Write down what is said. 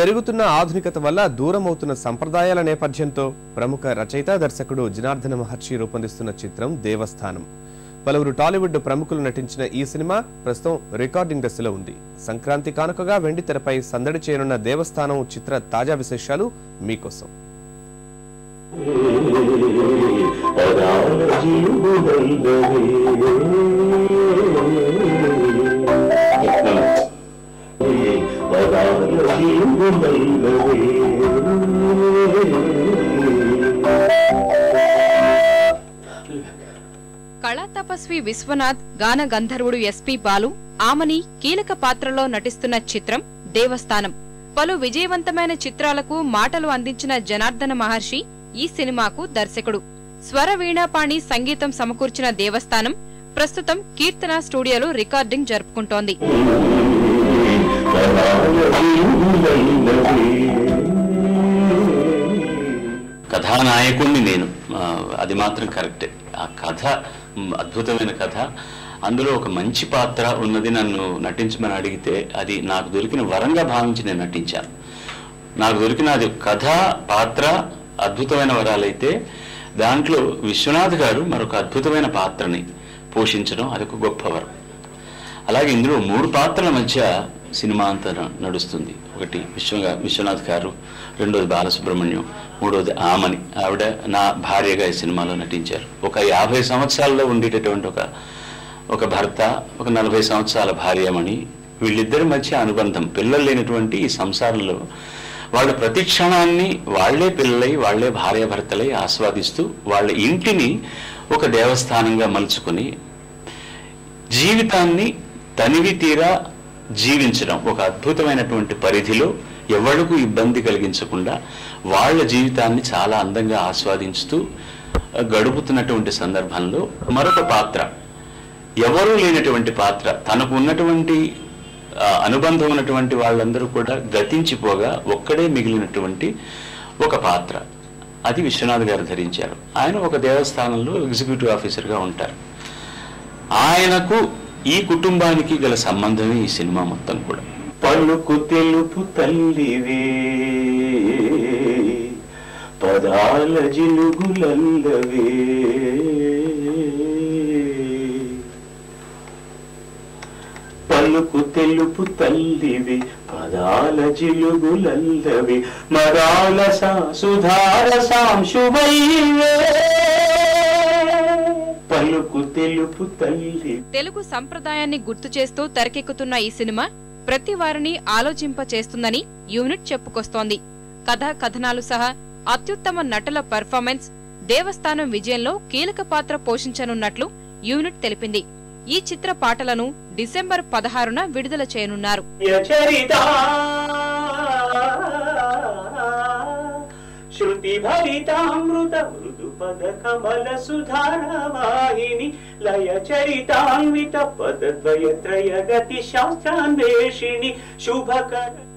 పెరుగుతున్న ఆధునికత వల్ల దూరమవుతున్న సంప్రదాయాల నేపథ్యంతో ప్రముఖ రచయిత దర్శకుడు జనార్దన మహర్షి రూపొందిస్తున్న చిత్రం దేవస్థానం. పలువురు టాలీవుడ్ ప్రముఖులు నటించిన ఈ సినిమా ప్రస్తుతం రికార్డింగ్ దశలో ఉంది. సంక్రాంతి కానుకగా వెండి తెరపై సందడి చేయనున్న దేవస్థానం చిత్ర తాజా విశేషాలు మీకోసం. కళా తపస్వి విశ్వనాథ్ గాన గంధర్వుడు ఎస్పి బాలు ఆమని కీలక పాత్రలో నటిస్తున్న చిత్రం దేవస్థానం. పలు విజయవంతమైన చిత్రాలకు మాటలు అందించిన జనార్దన మహర్షి ఈ సినిమాకు దర్శకుడు. స్వర వీణాపాణి సంగీతం సమకూర్చిన దేవస్థానం ప్రస్తుతం కీర్తన స్టూడియోలో రికార్డింగ్ జరుపుకుంటోంది. కథానాయకుణ్ణి నేను. అది మాత్రం కరెక్టే. ఆ కథ అద్భుతమైన కథ. అందులో ఒక మంచి పాత్ర ఉన్నది నన్ను నటించమని అడిగితే అది నాకు దొరికిన వరంగా భావించి నేను నటించాను. నాకు దొరికిన అది కథ పాత్ర అద్భుతమైన వరాలైతే దాంట్లో విశ్వనాథ్ గారు మరొక అద్భుతమైన పాత్రని పోషించడం అదొక గొప్ప వరం. అలాగే ఇందులో మూడు పాత్రల మధ్య సినిమా అంతా నడుస్తుంది. ఒకటి విశ్వ విశ్వనాథ్ గారు రెండోది బాలసుబ్రహ్మణ్యం మూడోది ఆమని. ఆవిడ నా భార్యగా ఈ సినిమాలో నటించారు. ఒక యాభై సంవత్సరాల్లో ఉండేటటువంటి ఒక ఒక భర్త ఒక నలభై సంవత్సరాల భార్యమణి వీళ్ళిద్దరి మధ్య అనుబంధం పిల్లలు లేనటువంటి ఈ సంసారంలో వాళ్ళ ప్రతి క్షణాన్ని వాళ్ళే పిల్లలై వాళ్ళే భార్యాభర్తలై ఆస్వాదిస్తూ వాళ్ళ ఇంటిని ఒక దేవస్థానంగా మలుచుకొని జీవితాన్ని తనివి తీరా జీవించడం ఒక అద్భుతమైనటువంటి పరిధిలో ఎవరికు ఇబ్బంది కలిగించకుండా వాళ్ళ జీవితాన్ని చాలా అందంగా ఆస్వాదించుతూ గడుపుతున్నటువంటి సందర్భంలో మరొక పాత్ర. ఎవరూ లేనటువంటి పాత్ర. తనకు ఉన్నటువంటి అనుబంధం ఉన్నటువంటి వాళ్ళందరూ కూడా గతించిపోగా ఒక్కడే మిగిలినటువంటి ఒక పాత్ర. అది విశ్వనాథ్ గారు ధరించారు. ఆయన ఒక దేవస్థానంలో ఎగ్జిక్యూటివ్ ఆఫీసర్గా ఉంటారు. ఆయనకు ఈ కుటుంబానికి గల సంబంధమే ఈ సినిమా మొత్తం కూడా. పలుకు తెలుపు తల్లివే. పదాల జిలుగులల్లవే. పలుకు తెలుపు తల్లివి పదాల జిలుగులల్లవి. మరాల సుధార సాంశువైవే తల్లి. తెలుగు సంప్రదాయాన్ని గుర్తు చేస్తూ తెరకెక్కుతున్న ఈ సినిమా ప్రతి వారిని ఆలోచింప చేస్తుందని యూనిట్ చెప్పుకొస్తోంది. కథ కథనాలు సహా అత్యుత్తమ నటుల పెర్ఫార్మెన్స్ దేవస్థానం విజయంలో కీలక పాత్ర పోషించనున్నట్లు యూనిట్ తెలిపింది. ఈ చిత్ర పాటలను డిసెంబర్ పదహారున విడుదల చేయనున్నారు. भरितामृत मृदुपद कमलसुधारवाहिनि लय चरितान्वितपदद्वयत्रय गतिश्रान्वेषिणि शुभकर